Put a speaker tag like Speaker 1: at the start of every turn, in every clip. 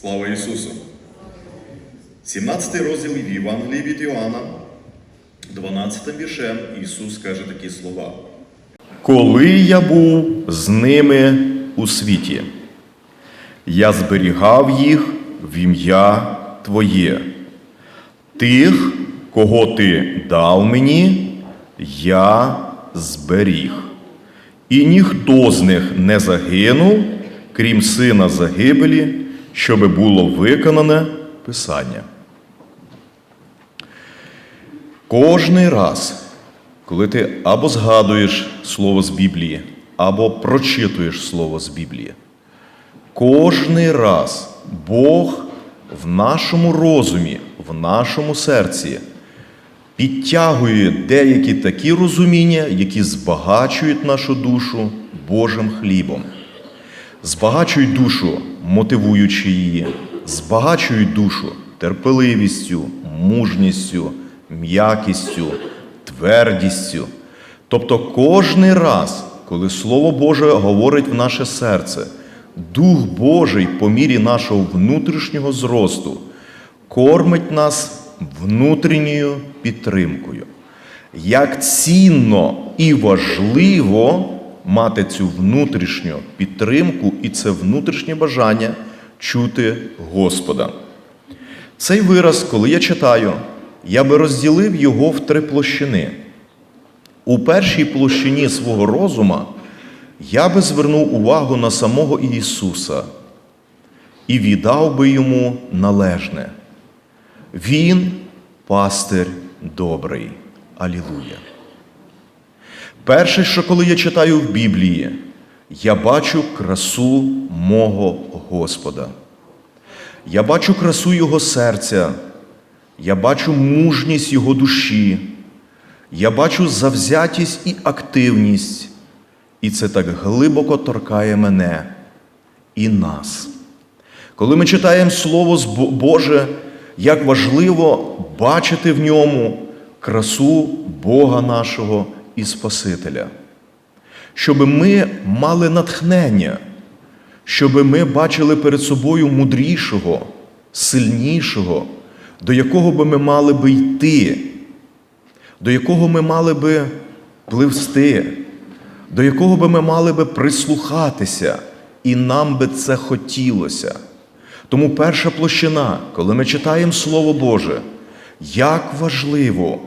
Speaker 1: Слава Ісусу! 17 розділ в Євангелії від Іоанна, 12 віршем Ісус каже такі слова.
Speaker 2: Коли я був з ними у світі, я зберігав їх в ім'я Твоє. Тих, кого Ти дав мені, я зберіг. І ніхто з них не загинув, крім сина загибелі, щоби було виконане Писання. Кожний раз, коли ти або згадуєш слово з Біблії, або прочитуєш слово з Біблії, кожний раз Бог в нашому розумі, в нашому серці підтягує деякі такі розуміння, які збагачують нашу душу Божим хлібом. Збагачують душу, мотивуючи її, збагачують душу терпеливістю, мужністю, м'якістю, твердістю. Тобто кожний раз, коли Слово Боже говорить в наше серце, Дух Божий по мірі нашого внутрішнього зросту кормить нас внутрішньою підтримкою. Як цінно і важливо мати цю внутрішню підтримку і це внутрішнє бажання чути Господа. Цей вираз, коли я читаю, я би розділив його в три площини. У першій площині свого розума я би звернув увагу на самого Ісуса і віддав би йому належне. Він пастир добрий. Алілуя. Перше, що коли я читаю в Біблії, я бачу красу мого Господа. Я бачу красу Його серця, я бачу мужність Його душі, я бачу завзятість і активність, і це так глибоко торкає мене і нас. Коли ми читаємо Слово Боже, як важливо бачити в ньому красу Бога нашого і Спасителя, щоб ми мали натхнення, щоб ми бачили перед собою мудрішого, сильнішого, до якого би ми мали би йти, до якого ми мали би пливсти, до якого би ми мали би прислухатися, і нам би це хотілося. Тому перша площина, коли ми читаємо Слово Боже, як важливо,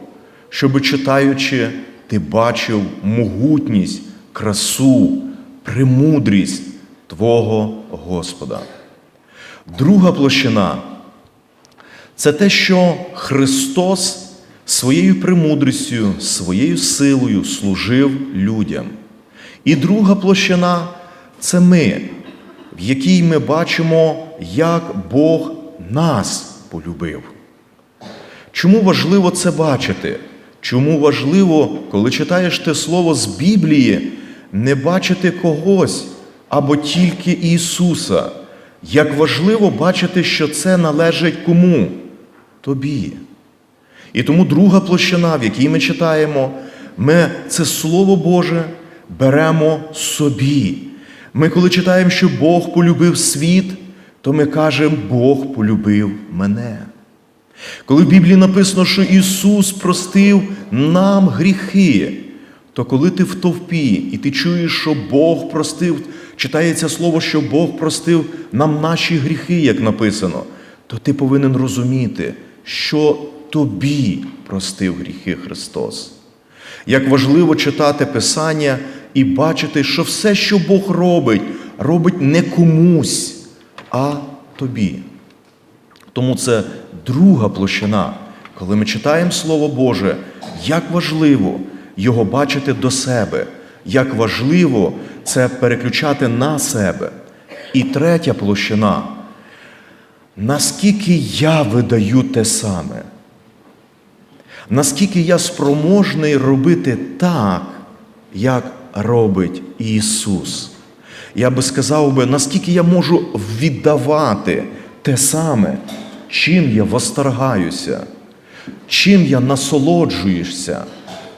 Speaker 2: щоб читаючи, ти бачив могутність, красу, премудрість Твого Господа. Друга площина це те, що Христос своєю премудрістю, своєю силою служив людям. І друга площина це ми, в якій ми бачимо, як Бог нас полюбив. Чому важливо це бачити? Чому важливо, коли читаєш те слово з Біблії, не бачити когось або тільки Ісуса? Як важливо бачити, що це належить кому? Тобі. І тому друга площина, в якій ми читаємо, ми це Слово Боже беремо собі. Ми, коли читаємо, що Бог полюбив світ, то ми кажемо, Бог полюбив мене. Коли в Біблії написано, що Ісус простив нам гріхи, то коли ти в товпі і ти чуєш, що Бог простив, читається слово, що Бог простив нам наші гріхи, як написано, то ти повинен розуміти, що тобі простив гріхи Христос. Як важливо читати Писання і бачити, що все, що Бог робить, робить не комусь, а тобі. Тому це друга площина, коли ми читаємо Слово Боже, як важливо його бачити до себе, як важливо це переключати на себе. І третя площина, наскільки я видаю те саме, наскільки я спроможний робити так, як робить Ісус. Я би сказав би, наскільки я можу віддавати те саме, чим я восторгаюся, чим я насолоджуюся,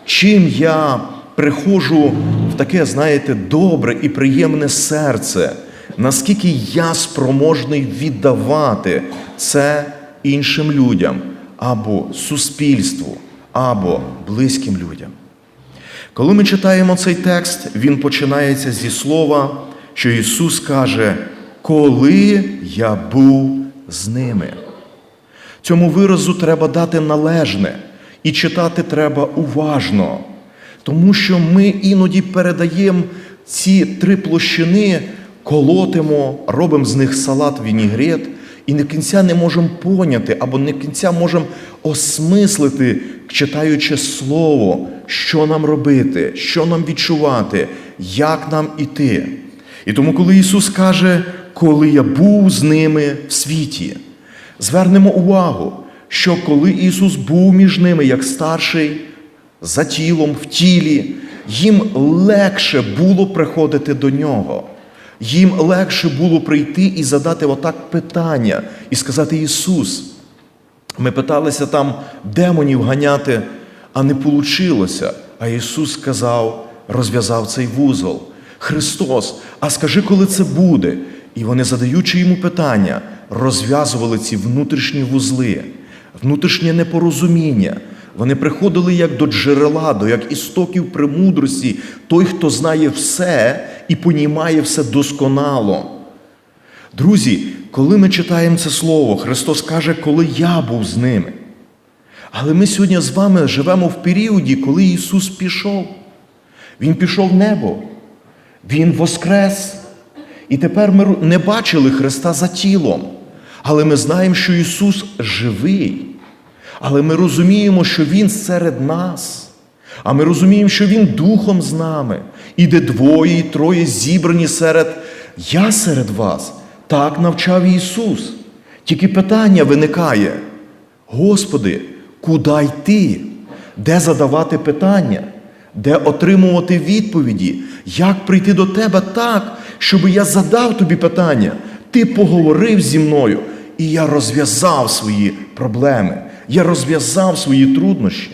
Speaker 2: чим я приходжу в таке, знаєте, добре і приємне серце, наскільки я спроможний віддавати це іншим людям або суспільству, або близьким людям. Коли ми читаємо цей текст, він починається зі слова, що Ісус каже, коли я був з ними. Цьому виразу треба дати належне і читати треба уважно, тому що ми іноді передаємо ці три площини, колотимо, робимо з них салат вінігрет, і не кінця не можемо поняти, або не кінця можемо осмислити, читаючи слово, що нам робити, що нам відчувати, як нам іти. І тому, коли Ісус каже, коли я був з ними в світі, звернемо увагу, що коли Ісус був між ними як старший, за тілом, в тілі, їм легше було приходити до нього. Їм легше було прийти і задати отак питання і сказати Ісус. Ми питалися там демонів ганяти, а не вийшло. А Ісус сказав, розв'язав цей вузол. Христос, а скажи, коли це буде? І вони, задаючи йому питання, розв'язували ці внутрішні вузли, внутрішнє непорозуміння. Вони приходили як до джерела, до як істоків премудрості, той, хто знає все і понімає все досконало. Друзі, коли ми читаємо це слово, Христос каже, коли я був з ними. Але ми сьогодні з вами живемо в періоді, коли Ісус пішов. Він пішов в небо, Він воскрес. І тепер ми не бачили Христа за тілом. Але ми знаємо, що Ісус живий. Але ми розуміємо, що Він серед нас. А ми розуміємо, що Він духом з нами. І де двоє і троє зібрані серед я серед вас. Так навчав Ісус. Тільки питання виникає: Господи, куди йти? Де задавати питання? Де отримувати відповіді? Як прийти до Тебе так, щоб я задав тобі питання? Ти поговорив зі мною, і я розв'язав свої проблеми, я розв'язав свої труднощі.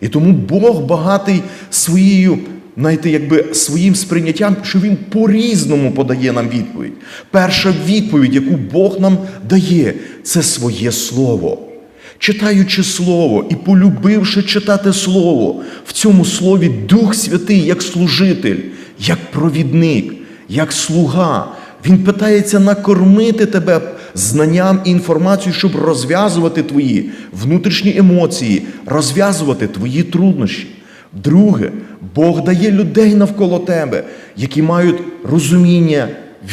Speaker 2: І тому Бог багатий своєю, знаєте, якби своїм сприйняттям, що Він по-різному подає нам відповідь. Перша відповідь, яку Бог нам дає, це своє слово. Читаючи Слово і полюбивши читати Слово, в цьому слові Дух Святий як служитель, як провідник, як слуга. Він питається накормити тебе знанням і інформацією, щоб розв'язувати твої внутрішні емоції, розв'язувати твої труднощі. Друге, Бог дає людей навколо тебе, які мають розуміння,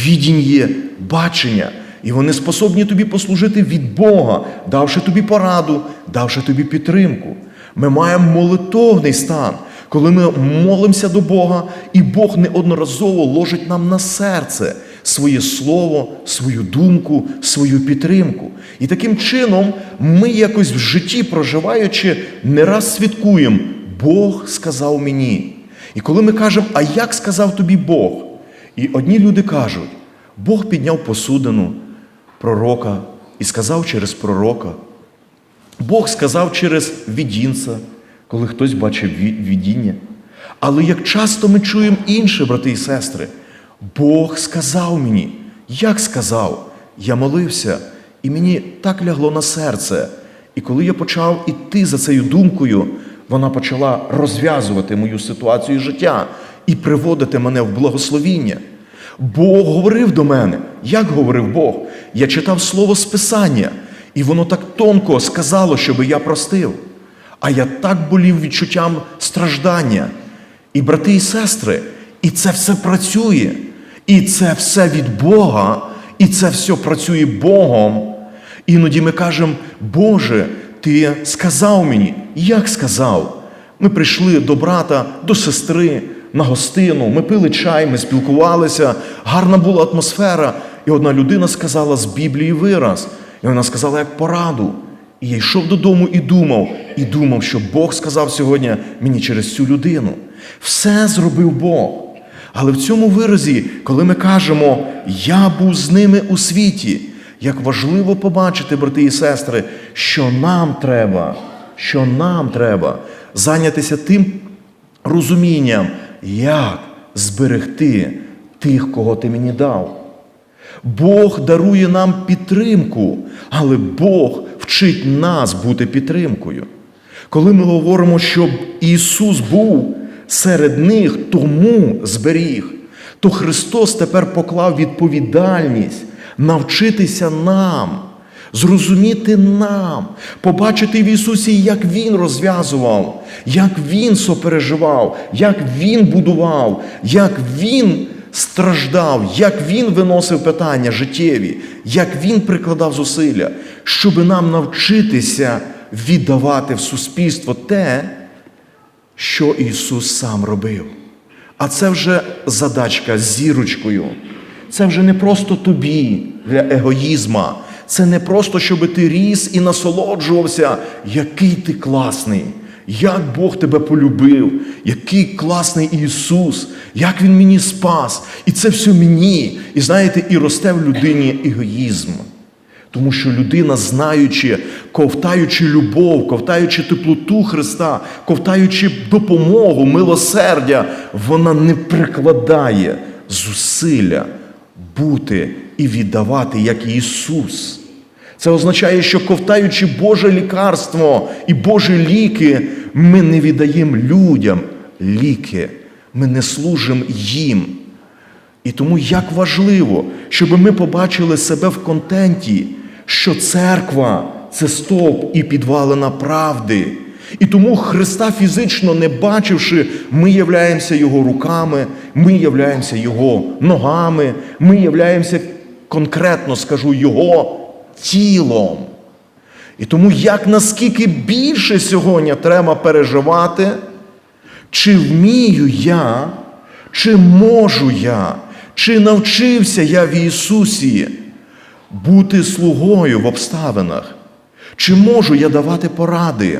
Speaker 2: відіння, бачення. І вони способні тобі послужити від Бога, давши тобі пораду, давши тобі підтримку. Ми маємо молитовний стан, коли ми молимося до Бога, і Бог неодноразово ложить нам на серце своє слово, свою думку, свою підтримку. І таким чином ми якось в житті, проживаючи, не раз свідкуємо, Бог сказав мені. І коли ми кажемо, а як сказав тобі Бог? І одні люди кажуть, Бог підняв посудину пророка і сказав через пророка. Бог сказав через відінця, коли хтось бачив ві- видіння. Але як часто ми чуємо інше, брати і сестри, Бог сказав мені, як сказав, я молився, і мені так лягло на серце. І коли я почав іти за цією думкою, вона почала розв'язувати мою ситуацію життя і приводити мене в благословіння. Бог говорив до мене. Як говорив Бог? Я читав слово з Писання, і воно так тонко сказало, щоб я простив. А я так болів відчуттям страждання. І брати і сестри, і це все працює. І це все від Бога, і це все працює Богом. Іноді ми кажемо, Боже, Ти сказав мені, як сказав? Ми прийшли до брата, до сестри на гостину, ми пили чай, ми спілкувалися, гарна була атмосфера. І одна людина сказала з Біблії вираз. І вона сказала як пораду. І я йшов додому і думав, і думав, що Бог сказав сьогодні мені через цю людину. Все зробив Бог. Але в цьому виразі, коли ми кажемо, я був з ними у світі, як важливо побачити, брати і сестри, що нам треба, що нам треба зайнятися тим розумінням, як зберегти тих, кого ти мені дав. Бог дарує нам підтримку, але Бог вчить нас бути підтримкою. Коли ми говоримо, що Ісус був серед них, тому зберіг, то Христос тепер поклав відповідальність навчитися нам, зрозуміти нам, побачити в Ісусі, як Він розв'язував, як Він сопереживав, як Він будував, як Він страждав, як Він виносив питання життєві, як Він прикладав зусилля, щоб нам навчитися віддавати в суспільство те, що Ісус сам робив. А це вже задачка з зірочкою. Це вже не просто тобі для егоїзма. Це не просто, щоб ти ріс і насолоджувався, який ти класний, як Бог тебе полюбив, який класний Ісус, як Він мені спас. І це все мені. І знаєте, і росте в людині егоїзм. Тому що людина, знаючи, ковтаючи любов, ковтаючи теплоту Христа, ковтаючи допомогу, милосердя, вона не прикладає зусилля бути і віддавати, як Ісус. Це означає, що ковтаючи Боже лікарство і Божі ліки, ми не віддаємо людям ліки, ми не служимо їм. І тому як важливо, щоб ми побачили себе в контенті, що церква це стовп і підвалина правди. І тому Христа фізично не бачивши, ми являємося Його руками, ми являємося Його ногами, ми являємося конкретно скажу Його тілом. І тому як наскільки більше сьогодні треба переживати, чи вмію я, чи можу я, чи навчився я в Ісусі бути слугою в обставинах? Чи можу я давати поради?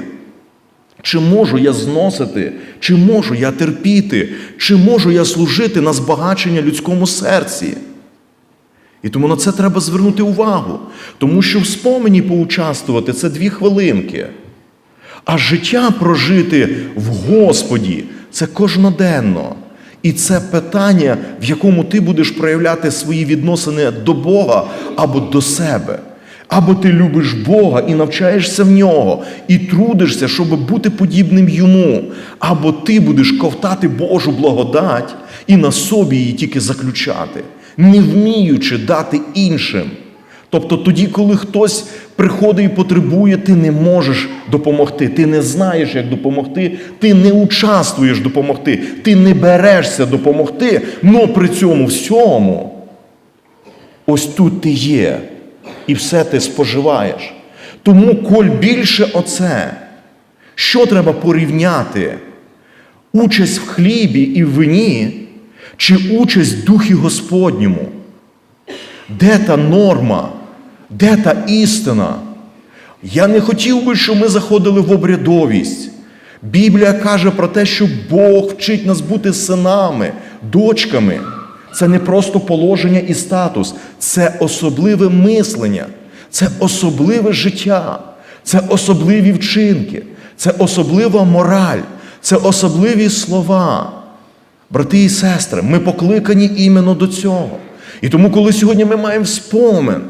Speaker 2: Чи можу я зносити, чи можу я терпіти, чи можу я служити на збагачення людському серці? І тому на це треба звернути увагу, тому що в спомені поучаствувати це дві хвилинки. А життя прожити в Господі це кожноденно. І це питання, в якому ти будеш проявляти свої відносини до Бога або до себе. Або ти любиш Бога і навчаєшся в нього, і трудишся, щоб бути подібним йому, або ти будеш ковтати Божу благодать і на собі її тільки заключати, не вміючи дати іншим. Тобто тоді, коли хтось приходить і потребує, ти не можеш допомогти, ти не знаєш, як допомогти, ти не участвуєш допомогти, ти не берешся допомогти, але при цьому всьому ось тут ти є, і все ти споживаєш. Тому, коль більше оце, що треба порівняти? Участь в хлібі і в вині, чи участь в Духі Господньому? Де та норма? Де та істина? Я не хотів би, щоб ми заходили в обрядовість. Біблія каже про те, що Бог вчить нас бути синами, дочками. Це не просто положення і статус, це особливе мислення, це особливе життя, це особливі вчинки, це особлива мораль, це особливі слова. Брати і сестри, ми покликані іменно до цього. І тому, коли сьогодні ми маємо спомин,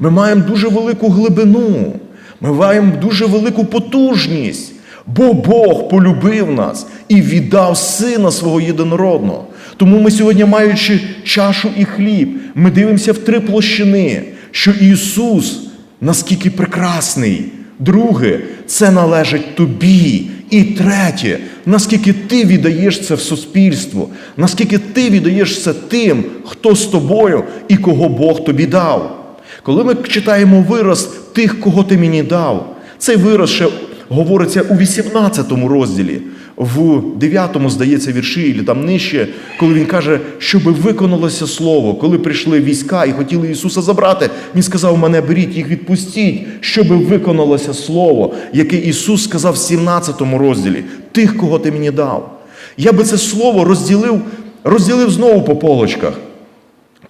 Speaker 2: ми маємо дуже велику глибину, ми маємо дуже велику потужність, бо Бог полюбив нас і віддав Сина свого єдинородного. Тому ми сьогодні, маючи чашу і хліб, ми дивимося в три площини, що Ісус наскільки прекрасний. Друге, це належить тобі. І третє, наскільки ти віддаєш це в суспільство, наскільки ти віддаєш це тим, хто з тобою і кого Бог тобі дав. Коли ми читаємо вираз тих, кого ти мені дав, цей вираз ще говориться у 18 розділі, в 9, здається, вірші, і там нижче, коли він каже, щоб виконалося слово, коли прийшли війська і хотіли Ісуса забрати, Він сказав: мене беріть їх, відпустіть, щоб виконалося слово, яке Ісус сказав в 17 розділі, тих, кого ти мені дав. Я би це слово розділив, розділив знову по полочках.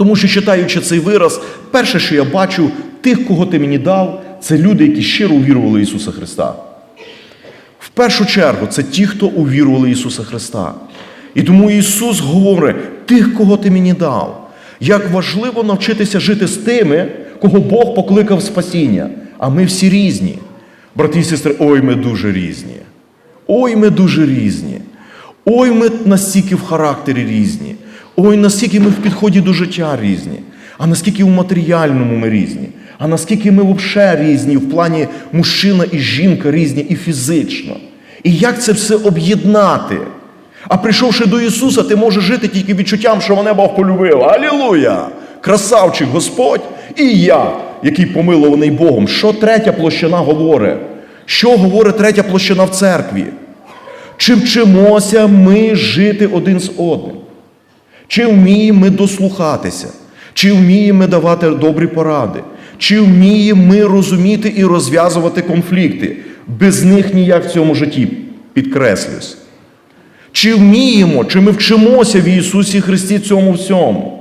Speaker 2: Тому що, читаючи цей вираз, перше, що я бачу, тих, кого ти мені дав, це люди, які щиро увірували в Ісуса Христа. В першу чергу, це ті, хто увірували в Ісуса Христа. І тому Ісус говорить, тих, кого ти мені дав. Як важливо навчитися жити з тими, кого Бог покликав спасіння. А ми всі різні. Брати і сестри, ой, ми дуже різні. Ой, ми дуже різні. Ой, ми настільки в характері різні. Ой, наскільки ми в підході до життя різні. А наскільки в матеріальному ми різні. А наскільки ми взагалі різні в плані мужчина і жінка різні і фізично. І як це все об'єднати? А прийшовши до Ісуса, ти можеш жити тільки відчуттям, що мене Бог полюбив. Алілуя! Красавчик Господь і я, який помилований Богом. Що третя площина говорить? Що говорить третя площина в церкві? Чи вчимося ми жити один з одним? Чи вміємо ми дослухатися? Чи вміємо ми давати добрі поради? Чи вміємо ми розуміти і розв'язувати конфлікти? Без них ніяк в цьому житті підкреслююсь. Чи вміємо, чи ми вчимося в Ісусі Христі цьому всьому?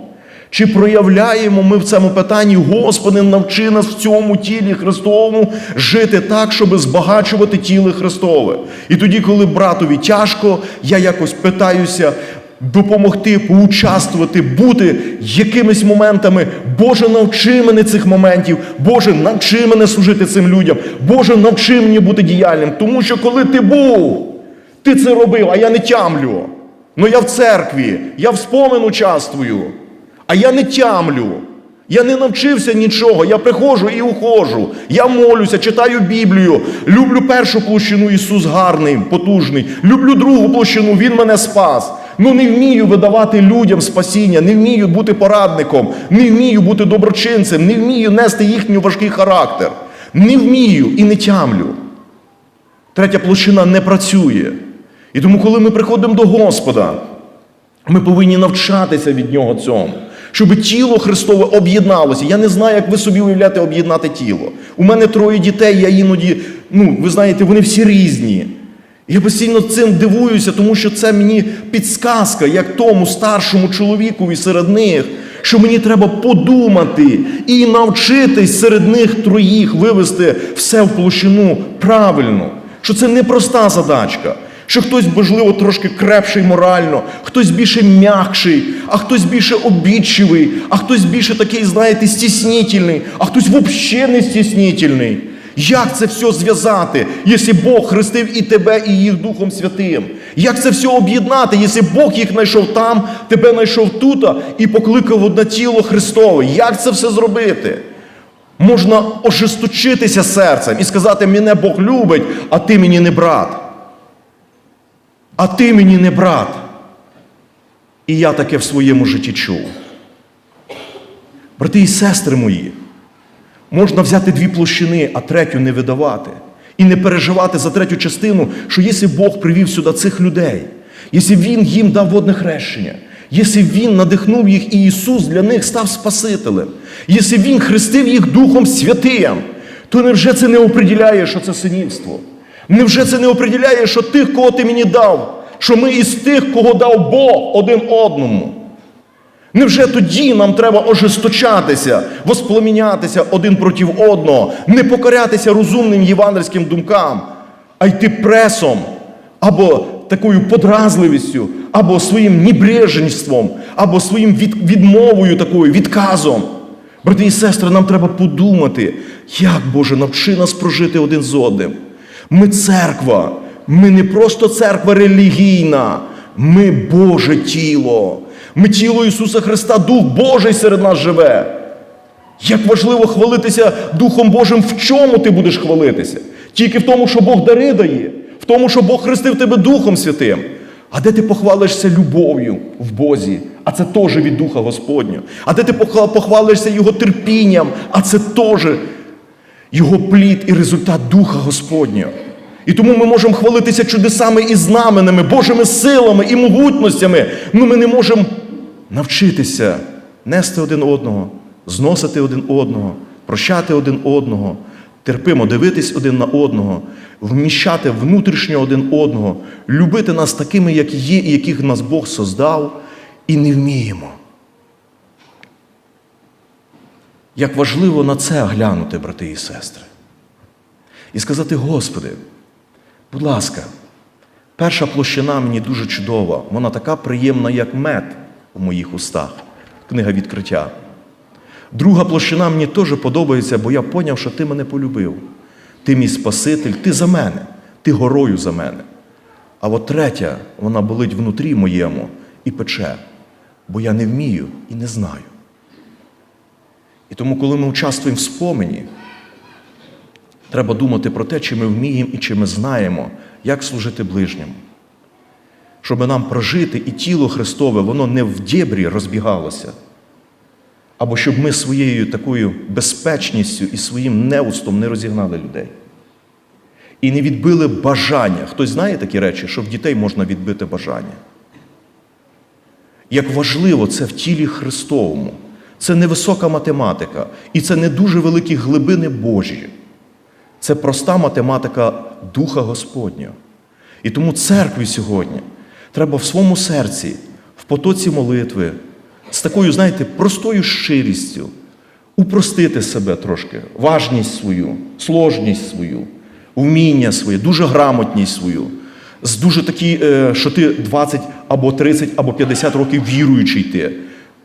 Speaker 2: Чи проявляємо ми в цьому питанні, Господи, навчи нас в цьому тілі Христовому жити так, щоб збагачувати тіло Христове. І тоді, коли братові тяжко, я якось питаюся допомогти, поучаствувати, бути якимись моментами. Боже, навчи мене цих моментів. Боже, навчи мене служити цим людям. Боже, навчи мені бути діяльним. Тому що коли ти був, ти це робив, а я не тямлю. Ну я в церкві, я в спомин участвую, а я не тямлю. Я не навчився нічого, я приходжу і ухожу. Я молюся, читаю Біблію. Люблю першу площину Ісус гарний, потужний. Люблю другу площину, Він мене спас. Ну не вмію видавати людям спасіння, не вмію бути порадником, не вмію бути доброчинцем, не вмію нести їхній важкий характер. Не вмію і не тямлю. Третя площина не працює. І тому, коли ми приходимо до Господа, ми повинні навчатися від Нього цьому, щоб тіло Христове об'єдналося. Я не знаю, як ви собі уявляєте об'єднати тіло. У мене троє дітей, я іноді, ну, ви знаєте, вони всі різні. Я постійно цим дивуюся, тому що це мені підсказка, як тому старшому чоловікові серед них, що мені треба подумати і навчитись серед них троїх вивести все в площину правильно. Що це непроста задачка. Що хтось, можливо, трошки крепший морально, хтось більше м'якший, а хтось більше обідчивий, а хтось більше такий, знаєте, стіснительний, а хтось взагалі не стіснительний. Як це все зв'язати, якщо Бог хрестив і тебе, і їх Духом Святим? Як це все об'єднати, якщо Бог їх знайшов там, тебе знайшов тут і покликав одне тіло Христове? Як це все зробити? Можна ожесточитися серцем і сказати, мене Бог любить, а ти мені не брат. А ти мені не брат. І я таке в своєму житті чув. Брати і сестри мої, можна взяти дві площини, а третю не видавати. І не переживати за третю частину, що якщо Бог привів сюди цих людей, якщо Він їм дав водне хрещення, якщо Він надихнув їх і Ісус для них став Спасителем, якщо Він хрестив їх Духом Святим, то невже це не оприділяє, що це синівство? Невже це не оприділяє, що тих, кого ти мені дав, що ми із тих, кого дав Бог один одному? Невже тоді нам треба ожесточатися, воспламінятися один проти одного, не покорятися розумним євангельським думкам, а йти пресом або такою подразливістю, або своїм небреженством, або своїм від, відмовою такою, відказом? Брати і сестри, нам треба подумати, як Боже навчи нас прожити один з одним. Ми церква, ми не просто церква релігійна, ми Боже тіло. Ми тіло Ісуса Христа, Дух Божий серед нас живе. Як важливо хвалитися Духом Божим, в чому ти будеш хвалитися? Тільки в тому, що Бог дари дає, в тому, що Бог хрестив тебе Духом Святим. А де ти похвалишся любов'ю в Бозі, а це теж від Духа Господнього. А де ти похвалишся Його терпінням, а це теж його плід і результат Духа Господнього. І тому ми можемо хвалитися чудесами і знаменами, Божими силами і могутностями. Ну ми не можемо навчитися нести один одного, зносити один одного, прощати один одного, терпимо дивитись один на одного, вміщати внутрішньо один одного, любити нас такими, як є, і яких нас Бог создав, і не вміємо. Як важливо на це глянути, брати і сестри. І сказати, Господи, будь ласка, перша площина мені дуже чудова, вона така приємна, як мед у моїх устах. книга відкриття. Друга площина мені теж подобається, бо я поняв, що ти мене полюбив. Ти мій Спаситель, ти за мене, ти горою за мене. А от третя, вона болить внутрі моєму і пече, бо я не вмію і не знаю. І тому, коли ми участвуємо в спомені, треба думати про те, чи ми вміємо і чи ми знаємо, як служити ближньому. Щоб нам прожити і тіло Христове, воно не в дєбрі розбігалося, або щоб ми своєю такою безпечністю і своїм неустом не розігнали людей. І не відбили бажання. Хтось знає такі речі, що в дітей можна відбити бажання. Як важливо це в тілі Христовому. Це не висока математика, і це не дуже великі глибини Божі. Це проста математика Духа Господнього. І тому церкві сьогодні треба в своєму серці, в потоці молитви, з такою, знаєте, простою щирістю упростити себе трошки, важність свою, сложність свою, вміння своє, дуже грамотність свою, з дуже такі, е, що ти 20 або 30 або 50 років віруючий ти,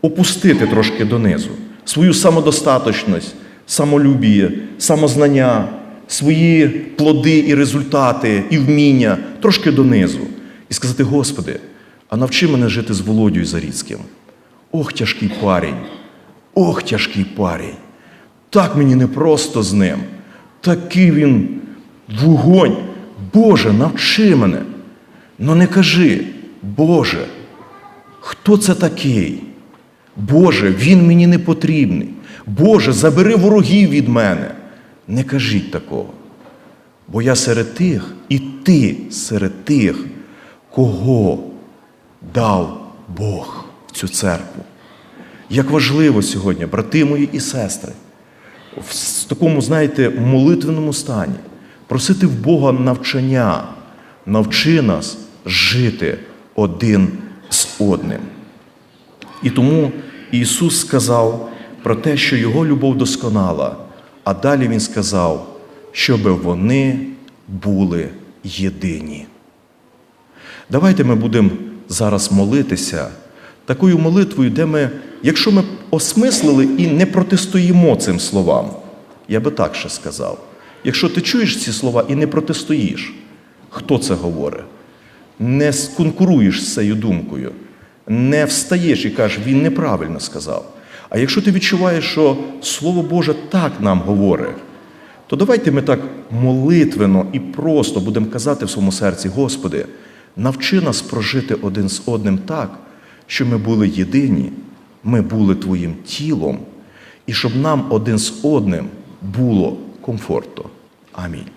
Speaker 2: опустити трошки донизу. Свою самодостаточність, самолюбіє, самознання, свої плоди і результати, і вміння трошки донизу. І сказати, Господи, а навчи мене жити з Володією Заріцьким. Ох, тяжкий парень, ох, тяжкий парень. Так мені непросто з ним. Такий він вогонь. Боже, навчи мене. Ну не кажи, Боже, хто це такий? Боже, він мені не потрібний. Боже, забери ворогів від мене. Не кажіть такого. Бо я серед тих, і ти серед тих, кого дав Бог в цю церкву. Як важливо сьогодні, брати мої і сестри, в такому, знаєте, молитвеному стані просити в Бога навчання, навчи нас жити один з одним. І тому Ісус сказав про те, що Його любов досконала, а далі Він сказав, щоб вони були єдині. Давайте ми будемо зараз молитися такою молитвою, де ми, якщо ми осмислили і не протистоїмо цим словам, я би так ще сказав. Якщо ти чуєш ці слова і не протистоїш, хто це говорить? Не конкуруєш з цією думкою, не встаєш і кажеш, він неправильно сказав. А якщо ти відчуваєш, що Слово Боже так нам говорить, то давайте ми так молитвено і просто будемо казати в своєму серці, Господи, навчи нас прожити один з одним так, щоб ми були єдині, ми були Твоїм тілом, і щоб нам один з одним було комфортно. Амінь.